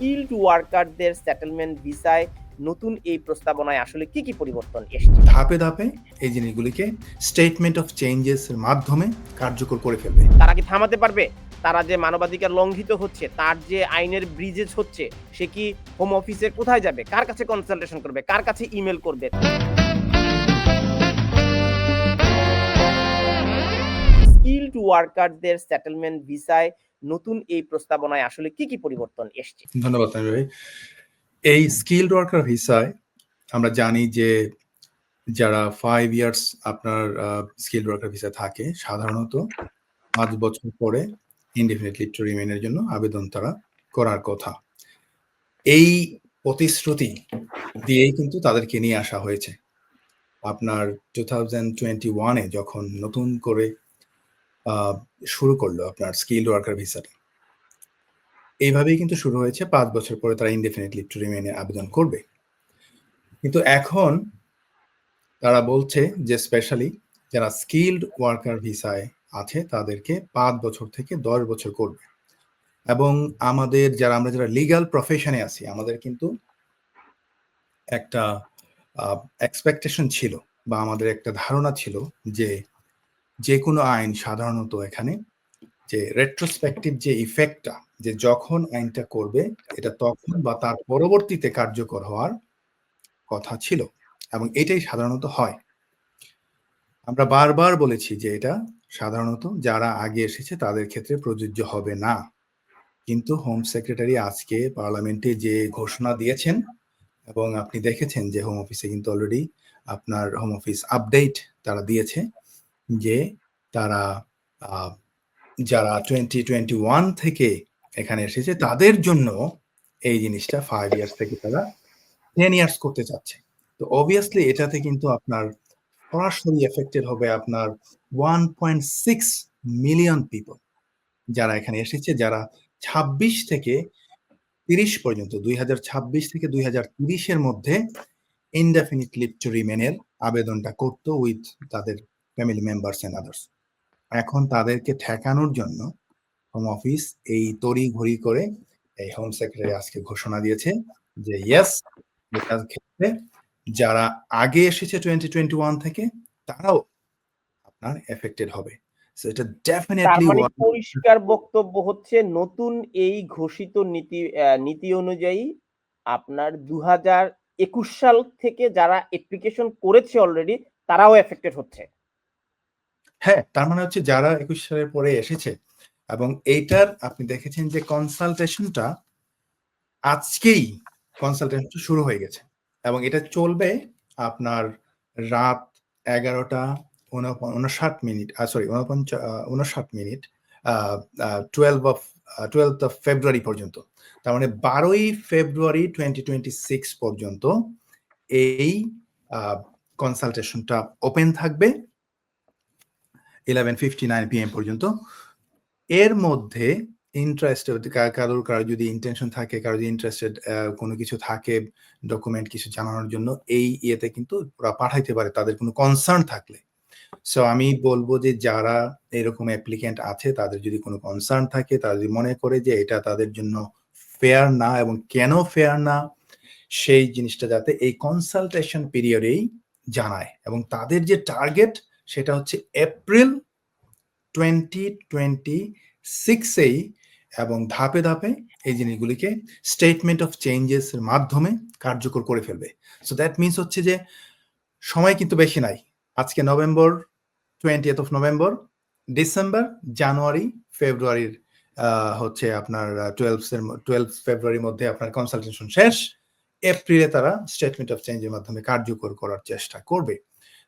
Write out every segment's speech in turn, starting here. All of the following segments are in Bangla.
স্কিলড ওয়ার্কারদের সেটেলমেন্ট ভিসায় নতুন এই প্রস্তাবনায় আসলে কি কি পরিবর্তন এসেছে? ধাপে ধাপে এই জিনিসগুলিকে স্টেটমেন্ট অফ চেঞ্জেস এর মাধ্যমে কার্যকর করে ফেলবে। তারা কি থামাতে পারবে? তারা যে মানবাধিকার লঙ্ঘিত হচ্ছে তার যে আইনের ব্রিজেস হচ্ছে সে কি হোম অফিসে কোথায় যাবে? কার কাছে কনসালটেশন করবে? কার কাছে ইমেল করবে? স্কিলড ওয়ার্কারদের সেটেলমেন্ট ভিসায় নতুন এই প্রস্তাবনায় আসলে কি কি পরিবর্তন এসছে? ধন্যবাদ এই স্কিলড ওয়ার্কার ভিসায় আমরা জানি যে যারা ফাইভ ইয়ার্স আপনার স্কিল ওয়ার্কার ভিসা থাকে, সাধারণত পাঁচ বছর পরে ইনডেফিনেট লিভ টু রিমেনের জন্য আবেদন তারা করার কথা। এই প্রতিশ্রুতি দিয়েই কিন্তু তাদেরকে নিয়ে আসা হয়েছে। আপনার টু থাউজেন্ড টোয়েন্টি ওয়ানে যখন নতুন করে শুরু করল আপনার স্কিল ওয়ার্কার ভিসাটা এইভাবেই কিন্তু শুরু হয়েছে, পাঁচ বছর পরে তারা ইনডেফিনেট লিভ টু রিমেনে আবেদন করবে। কিন্তু এখন তারা বলছে যে স্পেশালি যারা স্কিল্ড ওয়ার্কার ভিসায় আছে, তাদেরকে পাঁচ বছর থেকে দশ বছর করবে। এবং আমাদের যারা, আমরা যারা লিগ্যাল প্রফেশনে আছি, আমাদের কিন্তু একটা এক্সপেকটেশন ছিল বা আমাদের একটা ধারণা ছিল যে যে কোনো আইন সাধারণত এখানে যে রেট্রোস্পেক্টিভ যে ইফেক্টটা যে যখন আইনটা করবে, এটা তখন বা তার পরবর্তীতে কার্যকর হওয়ার কথা ছিল এবং এটাই সাধারণত হয়। আমরা বারবার বলেছি যে এটা সাধারণত যারা আগে এসেছে তাদের ক্ষেত্রে প্রযোজ্য হবে না। কিন্তু হোম সেক্রেটারি আজকে পার্লামেন্টে যে ঘোষণা দিয়েছেন এবং আপনি দেখেছেন যে হোম অফিসে কিন্তু অলরেডি আপনার হোম অফিস আপডেট তারা দিয়েছে। যে তারা যারা টোয়েন্টি টোয়েন্টি ওয়ান থেকে এখানে এসেছে, তাদের জন্য এই জিনিসটা ফাইভ ইয়ার্স থেকে তারা টেন ইয়ার্স করতে চাচ্ছে। তো অবভিয়াসলি এটাতে কিন্তু আপনার সরাসরি এফেক্টেড হবে আপনার one point six million people যারা এখানে এসেছে, যারা ছাব্বিশ থেকে তিরিশ পর্যন্ত, দুই হাজার ছাব্বিশ থেকে দুই হাজার তিরিশের মধ্যে ইনডেফিনিট লিভ টু রিমেনের আবেদনটা করতো উইথ তাদের ফ্যামিলি মেম্বার্স এন্ড আদার্স এখন তাদেরকে ঠেকানোর জন্য হোম অফিস এই তড়ি ঘড়ি করে এই হোম সেক্রেটারি আজকে ঘোষণা দিয়েছে যে ইয়েস এটার ক্ষেত্রে যারা আগে এসেছে টোয়েন্টি টোয়েন্টি ওয়ান থেকে তারাও আপনার এফেক্টেড হবে। এটা ডেফিনেটলি পরিষ্কার বক্তব্য হচ্ছে নতুন এই ঘোষিত নীতি নীতি অনুযায়ী আপনার দু একুশ সাল থেকে যারা অ্যাপ্লিকেশন করেছে অলরেডি তারাও এফেক্টেড হচ্ছে। হ্যাঁ তার মানে হচ্ছে যারা একুশ সালের পরে এসেছে এবং এইটার আপনি দেখেছেন যে কনসালটেশনটা আজকেই কনসালটেশনটা শুরু হয়ে গেছে এবং এটা চলবে আপনার রাত এগারোটা উনষাট মিনিট সরি উনষাট minute twelve of twelve of February পর্যন্ত। তার মানে বারোই ফেব্রুয়ারি টোয়েন্টি টোয়েন্টি সিক্স পর্যন্ত এই কনসালটেশনটা ওপেন থাকবে। ইলেভেন ফিফটি নাইন পিএম পর্যন্ত। এর মধ্যে ইন্টারেস্টেড কারোর কারও যদি ইন্টেনশন থাকে কারও যদি ইন্টারেস্টেড কোনো কিছু থাকে ডকুমেন্ট কিছু জানানোর জন্য, এই ইয়েতে কিন্তু ওরা পাঠাইতে পারে, তাদের কোনো কনসার্ন থাকলে। সো আমি বলব যে যারা এরকম অ্যাপ্লিকেন্ট আছে, তাদের যদি কোনো কনসার্ন থাকে, তারা যদি মনে করে যে এটা তাদের জন্য ফেয়ার না এবং কেন ফেয়ার না, সেই জিনিসটা যাতে এই কনসালটেশন পিরিয়ডেই জানায় এবং তাদের যে টার্গেট সেটা হচ্ছে এপ্রিল টোয়েন্টি টোয়েন্টি সিক্সেই এবং ধাপে ধাপে এই জিনিসগুলিকে স্টেটমেন্ট অফ চেঞ্জেস এর মাধ্যমে কার্যকর করে ফেলবে। সো দ্যাট মিনস হচ্ছে যে সময় কিন্তু বেশি নাই। আজকে November twentieth of November December January ফেব্রুয়ারির হচ্ছে আপনার টুয়েলভ টুয়েলভ ফেব্রুয়ারির মধ্যে আপনার কনসালটেশন শেষ। এপ্রিলে তারা স্টেটমেন্ট অফ চেঞ্জের মাধ্যমে কার্যকর করার চেষ্টা করবে।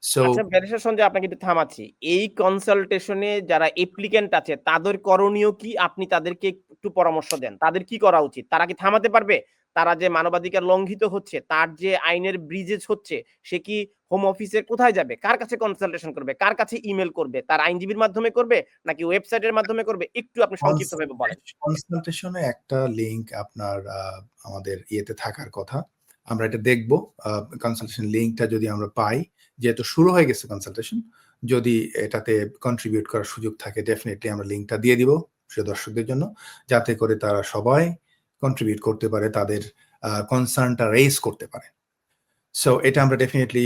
সো আচ্ছা সঞ্জয় আপনাকে একটু থামাচ্ছি। এই কনসালটেশনে যারা অ্যাপ্লিকেন্ট আছে তাদের করণীয় কি? আপনি তাদেরকে একটু পরামর্শ দেন। তাদের কি করা উচিত? তারা কি থামাতে পারবে? তারা যে মানবাধিকার লঙ্ঘিত হচ্ছে তার যে আইনের ব্রিজেস হচ্ছে সে কি হোম অফিসে কোথায় যাবে? কার কাছে কনসালটেশন করবে? কার কাছে ইমেল করবে? তার আইনজীবীর মাধ্যমে করবে নাকি ওয়েবসাইটের মাধ্যমে করবে? একটু আপনি সংক্ষিপ্তভাবে বলেন। কনসালটেশনে একটা লিংক আপনার আমাদের ইয়েতে থাকার কথা। আমরা এটা দেখব কনসালটেশন লিংকটা যদি আমরা পাই, যেহেতু শুরু হয়ে গেছে কনসালটেশন যদি এটাতে কন্ট্রিবিউট করার সুযোগ থাকে ডেফিনেটলি আমরা লিঙ্কটা দিয়ে দিব প্রিয় দর্শকদের জন্য, যাতে করে তারা সবাই কন্ট্রিবিউট করতে পারে, তাদের কনসার্নটা রেজ করতে পারে। সো এটা আমরা ডেফিনেটলি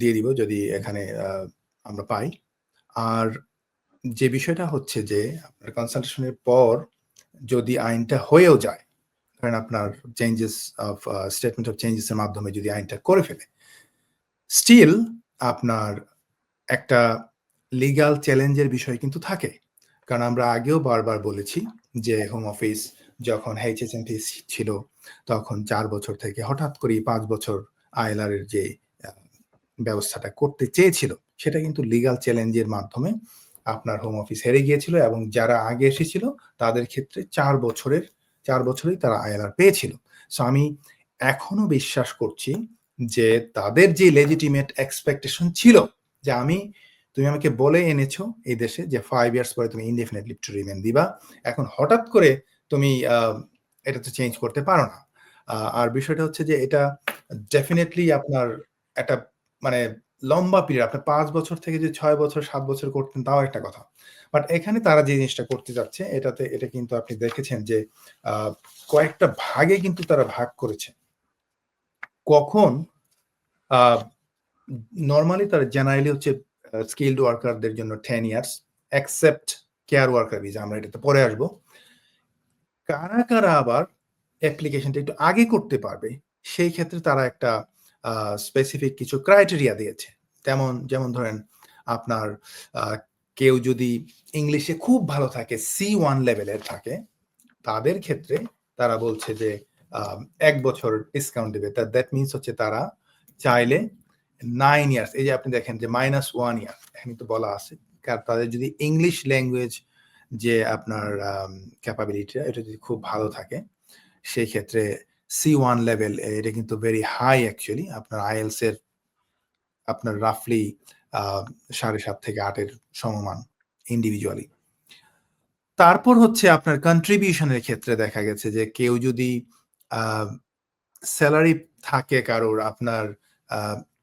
দিয়ে দিব যদি এখানে আমরা পাই। আর যে বিষয়টা হচ্ছে যে, আপনার কনসালটেশনের পর যদি আইনটা হয়েও যায় ধরেন আপনার চেঞ্জেস অফ স্টেটমেন্ট অফ চেঞ্জেসের মাধ্যমে যদি আইনটা করে ফেলে। স্টিল আপনার একটা লিগাল চ্যালেঞ্জের বিষয় কিন্তু থাকে। কারণ আমরা আগেও বারবার বলেছি যে হোম অফিস যখন এইচএসএমপি ছিল, তখন চার বছর থেকে হঠাৎ করে পাঁচ বছর আইএলআর এর যে ব্যবস্থাটা করতে চেয়েছিল, সেটা কিন্তু লিগাল চ্যালেঞ্জের মাধ্যমে আপনার হোম অফিস হেরে গিয়েছিল এবং যারা আগে এসেছিল, তাদের ক্ষেত্রে চার বছরের চার বছরেই তারা আইএলআর পেয়েছিল। সো আমি এখনও বিশ্বাস করছি যে তাদের যে লেজিটিমেট এক্সপেকটেশন ছিল যে আমি, তুমি আমাকে বলে এনেছো এই দেশে যে ফাইভ ইয়ার্স পরে তুমি ইনডেফিনেটলি টু রিমেন দিবা, এখন হঠাৎ করে তুমি এটা তো চেঞ্জ করতে পারো না। আর বিষয়টা হচ্ছে যে এটা ডেফিনেটলি আপনার একটা মানে লম্বা পিরিয়ড আপনি পাঁচ বছর থেকে যে ছয় বছর, সাত বছর করতেন, তাও একটা কথা। বাট এখানে তারা যে জিনিসটা করতে যাচ্ছে, এটাতে, এটা কিন্তু আপনি দেখেছেন যে কয়েকটা ভাগে কিন্তু তারা ভাগ করেছে। কখন নর্মালি তারা জেনারেলি হচ্ছে স্কিল্ড ওয়ার্কারদের জন্য ten years except care worker visa আমরা এটাতে পরে আসব। কারা কারা আবার অ্যাপ্লিকেশনটা একটু আগে করতে পারবে, সেই ক্ষেত্রে তারা একটা স্পেসিফিক কিছু ক্রাইটেরিয়া দিয়েছে। তেমন, যেমন ধরেন, আপনার কেউ যদি ইংলিশে খুব ভালো থাকে সি ওয়ান লেভেলের থাকে, তাদের ক্ষেত্রে তারা বলছে যে এক বছর ডিসকাউন্ট দেবে। তা দ্যাট মিনস হচ্ছে তারা চাইলে নাইন ইয়ার্স এই যে আপনি দেখেন যে মাইনাস ওয়ান ইয়ার এখানে তো বলা আছে। কারণ তাদের যদি ইংলিশ ল্যাঙ্গুয়েজ যে আপনার ক্যাপাবিলিটি এটা যদি খুব ভালো থাকে, সেই ক্ষেত্রে সি ওয়ান লেভেল এটা কিন্তু ভেরি হাই অ্যাকচুয়ালি আপনার আইএলস এর, আপনার রাফলি সাড়ে সাত থেকে আটের সমমান ইন্ডিভিজুয়ালি তারপর হচ্ছে আপনার কন্ট্রিবিউশনের ক্ষেত্রে দেখা গেছে যে কেউ যদি স্যালারি থাকে কারোর আপনার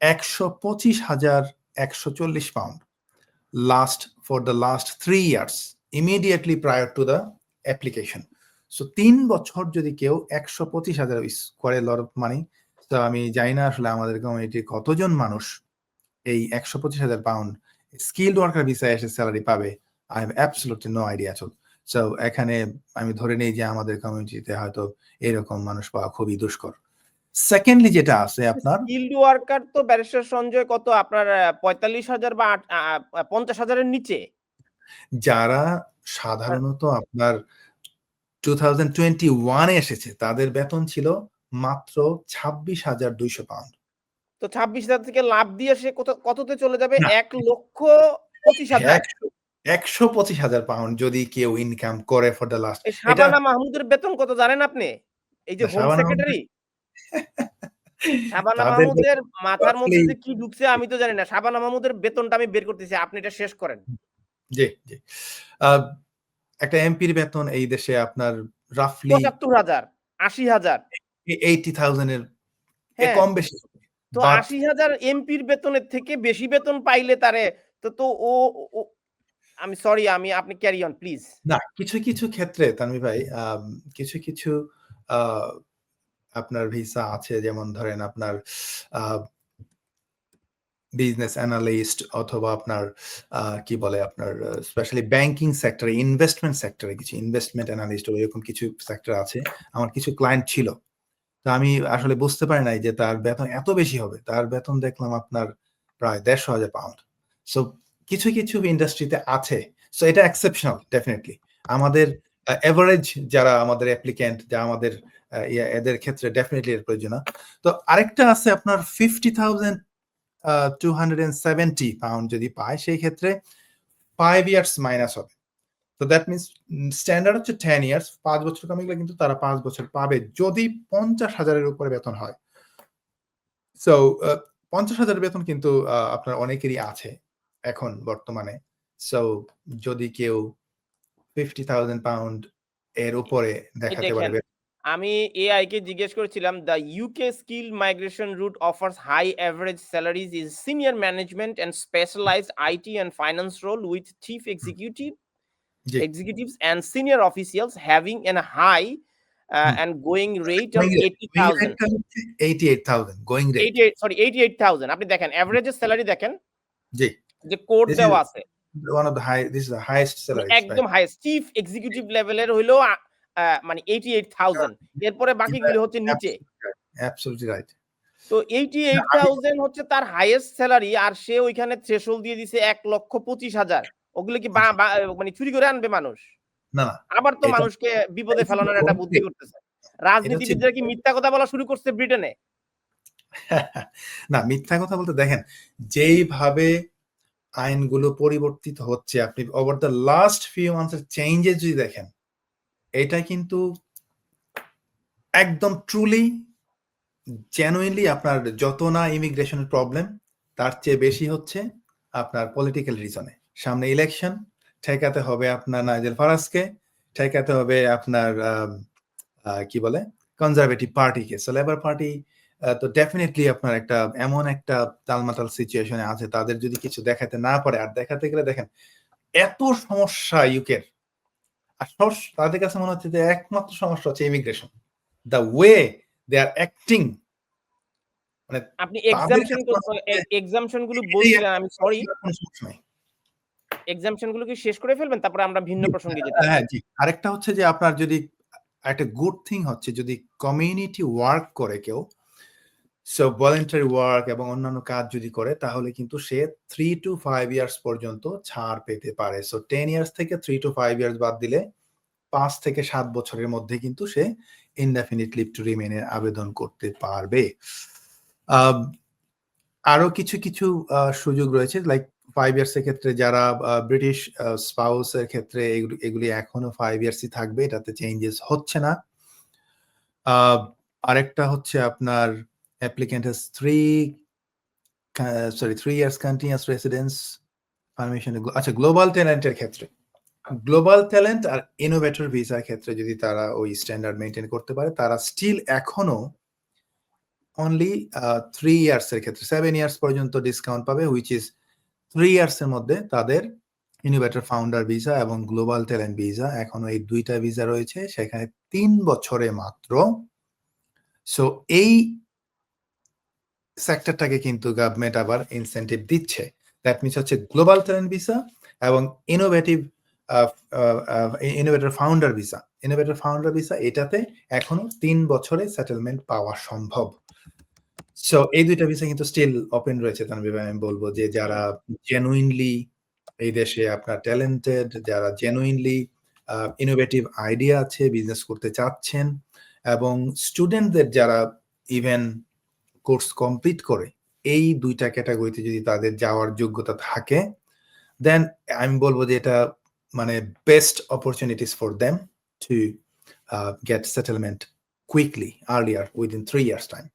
একশো পঁচিশ হাজার একশো চল্লিশ pound last for the last three years immediately prior to the application so তিন বছর যদি কেউ একশো পঁচিশ হাজার করে লর মানি তো আমি জানি না আসলে আমাদের কমিউনিটির কতজন মানুষ এই একশো পঁচিশ হাজার পাউন্ড স্কিল্ড ওয়ার্কার ভিসায় এসে স্যালারি পাবে? I have absolutely no idea চল সো এখানে আমি ধরে নেই যে আমাদের কমিউনিটিতে হয়তো এরকম মানুষ পাওয়া খুবই দুষ্কর। সেকেন্ডলি যেটা আছে আপনার স্কিল্ড ওয়ার্কার তো ব্যারিস্টার সঞ্জয় কত? আপনার পঁয়তাল্লিশ হাজার বা পঞ্চাশ হাজারের নিচে? যারা সাধারণত আপনার টু থাউজেন্ড টোয়েন্টি ওয়ানে এসেছে তাদের বেতন ছিল মাত্র ছাব্বিশ হাজার দুইশো পাউন্ড তো ছাব্বিশ হাজার থেকে লাভ দিয়ে সে কত কততে চলে যাবে? এক লক্ষ পঁচিশ হাজার। একশো পঁচিশ হাজার পাউন্ড যদি কেউ ইনকাম করে ফর দ্য লাস্ট শাবানা মাহমুদের বেতন কত জানেন আপনি? এই যে হোম সেক্রেটারি। শাবানা মাহমুদের মাথার মধ্যে যে কি ঢুকছে আমি তো জানি না। শাবানা মাহমুদের বেতনটা আমি বের করতেছি আপনি এটা শেষ করেন। জি জি। একটা এমপির বেতন এই দেশে আপনার রাফলি পঁচাত্তর হাজার আশি হাজার। এইটি থাউজেন্ডের হ্যাঁ। কম বেশি। তো আশি হাজার এমপির বেতনের থেকে বেশি বেতন পাইলে তারে তো তো ও আমি সরি আমি আপনি ক্যারি অন প্লিজ না কিছু কিছু ক্ষেত্রে তানভি ভাই কিছু কিছু আপনার ভিসা আছে যেমন ধরেন আপনার বিজনেস অ্যানালিস্ট অথবা আপনার কি বলে আপনার স্পেশালি ব্যাংকিং সেক্টরে ইনভেস্টমেন্ট সেক্টরে কিছু ইনভেস্টমেন্ট অ্যানালিস্ট এরকম কিছু সেক্টর আছে। আমার কিছু ক্লায়েন্ট ছিল। তো আমি আসলে বুঝতে পারি নাই যে তার বেতন এত বেশি হবে। তার বেতন দেখলাম আপনার প্রায় দেড়শো হাজার পাউন্ড সো কিছু কিছু ইন্ডাস্ট্রিতে আছে। সো এটা এক্সেপশনাল ডেফিনেটলি আমাদের এভারেজ যারা আমাদের অ্যাপ্লিক্যান্ট যা আমাদের এদের ক্ষেত্রে ডেফিনেটলি এর প্রয়োজন তো আরেকটা আছে আপনার fifty thousand two hundred seventy pound যদি পায়, সেই ক্ষেত্রে ফাইভ ইয়ার্স মাইনাস হবে। তো দ্যাট মিনস স্ট্যান্ডার্ড হচ্ছে টেন ইয়ার্স পাঁচ বছর কমে গেলে কিন্তু তারা পাঁচ বছর পাবে যদি পঞ্চাশ হাজারের উপরে বেতন হয়। সো পঞ্চাশ হাজারের বেতন কিন্তু আপনার অনেকেরই আছে এখন বর্তমানে। সো যদি কেউ ফিফটি থাউজেন্ড পাউন্ড এর উপরে দেখাতে পারবে। আমি এআই কে জিজ্ঞেস করেছিলাম the UK skill migration route offers high average salaries is senior management and specialised IT and finance role with chief executive. Executives and senior officials having a high uh, and going rate of Going rate, eighty Going rate টা হচ্ছে 88,000 গোয়িং রেট 88 সরি 88000 আপনি দেখেন এভারেজের স্যালারি দেখেন? জি। যে কোড দেওয়া আছে। One of the high this is the highest salary একদম হাইয়েস্ট চিফ এক্সিকিউটিভ লেভেলের আহ, মানে 88000 এরপরে বাকিগুলো হচ্ছে নিচে। অ্যাবসলিউটলি রাইট তো 88000 হচ্ছে তার হাইয়েস্ট স্যালারি আর সে ওইখানে থ্রেশহোল্ড দিয়ে দিছে 1 লক্ষ 25 হাজার। ওগুলো কি মানে চুরি করে আনবে মানুষ? না আবার তো মানুষকে বিপদে ফেলানোর একটা বুদ্ধি করতেছে। রাজনীতিবিদরা কি মিথ্যা কথা বলা শুরু করছে ব্রিটেনে? না মিথ্যা কথা বলতে দেখেন যেইভাবে আইনগুলো পরিবর্তিত হচ্ছে আপনি ওভার দ্য লাস্ট ফিউ মান্থের চেঞ্জেস যদি দেখেন এটা কিন্তু একদম ট্রুলি জেনুইনলি আপনার যত না ইমিগ্রেশনের প্রবলেম তার চেয়ে বেশি হচ্ছে আপনার পলিটিক্যাল রিজনে সামনে ইলেকশন ঠেকাতে হবে আপনার নাইজেল ফারাজকে ঠেকাতে হবে আপনার কি বলে? কনজারভেটিভ পার্টিকে সো লেবার পার্টি তো ডেফিনেটলি আপনার একটা এমন একটা তালমাতাল সিচুয়েশনে আছে। তাদের যদি কিছু দেখাতে না পারে আর দেখাতে গেলে দেখেন এত সমস্যা ইউকের আর তাদের কাছে মনে হচ্ছে যে একমাত্র সমস্যা হচ্ছে immigration the way they are acting মানে আপনি এক্সামশনগুলো বলছিলেন আমি সরি কোনো সমস্যা নাই এক্সামশনগুলো কি শেষ করে ফেলবেন? তারপরে আমরা ভিন্ন প্রসঙ্গে যেতে হ্যাঁ জি। আরেকটা হচ্ছে যে আপনার যদি একটা গুড থিং হচ্ছে যদি কমিউনিটি ওয়ার্ক করে কেউ সো ভলেন্টারি ওয়ার্ক এবং অন্যান্য কাজ যদি করে তাহলে কিন্তু সে থ্রি টু ফাইভ ইয়ার্স পর্যন্ত ছাড় পেতে পারে। সো টেন ইয়ার্স থেকে থ্রি টু ফাইভ ইয়ার্স বাদ দিলে পাঁচ থেকে সাত বছরের মধ্যে কিন্তু সে ইনডেফিনিট লিভ টু রিমেনের আবেদন করতে পারবে। আরও কিছু কিছু সুযোগ রয়েছে লাইক ফাইভ ইয়ার্স এর ক্ষেত্রে যারা ব্রিটিশ স্পাউস এর ক্ষেত্রে এগুলি এখনও ফাইভ ইয়ার্সই থাকবে, এটাতে চেঞ্জেস হচ্ছে না। আরেকটা হচ্ছে আপনার applicant has three sorry three years continuous residence permission আচ্ছা গ্লোবাল ট্যালেন্টের ক্ষেত্রে। গ্লোবাল ট্যালেন্ট আর ইনোভেটর ভিসার ক্ষেত্রে যদি তারা ওই স্ট্যান্ডার্ড মেনটেন করতে পারে, তারা স্টিল এখনও অনলি থ্রি ইয়ার্স এর ক্ষেত্রে সেভেন ইয়ার্স পর্যন্ত ডিসকাউন্ট পাবে হুইচ ইজ থ্রি ইয়ার্স এর মধ্যে তাদের ইনোভেটর ফাউন্ডার ভিসা এবং গ্লোবাল ট্যালেন্ট ভিসা এখনও এই দুইটা ভিসা রয়েছে। সেখানে তিন বছরে মাত্র। সো এই সেক্টরটাকে কিন্তু গভর্নমেন্ট আবার ইনসেন্টিভ দিচ্ছে। দ্যাট মিনস হচ্ছে গ্লোবাল ট্যালেন্ট ভিসা এবং innovative innovator founder visa innovator founder visa এটাতে এখনও তিন বছরে সেটেলমেন্ট পাওয়া সম্ভব। সো এই দুইটা ভিসা কিন্তু স্টিল ওপেন রয়েছে, তানভীর আমি বলব যে যারা জেনুইনলি এই দেশে আপনার ট্যালেন্টেড যারা জেনুইনলি ইনোভেটিভ আইডিয়া আছে বিজনেস করতে চাচ্ছেন এবং স্টুডেন্টদের যারা ইভেন কোর্স কমপ্লিট করে, এই দুইটা ক্যাটাগরিতে যদি তাদের যাওয়ার যোগ্যতা থাকে দেন আমি বলব যে এটা মানে best opportunities for them to get settlement quickly earlier within three years time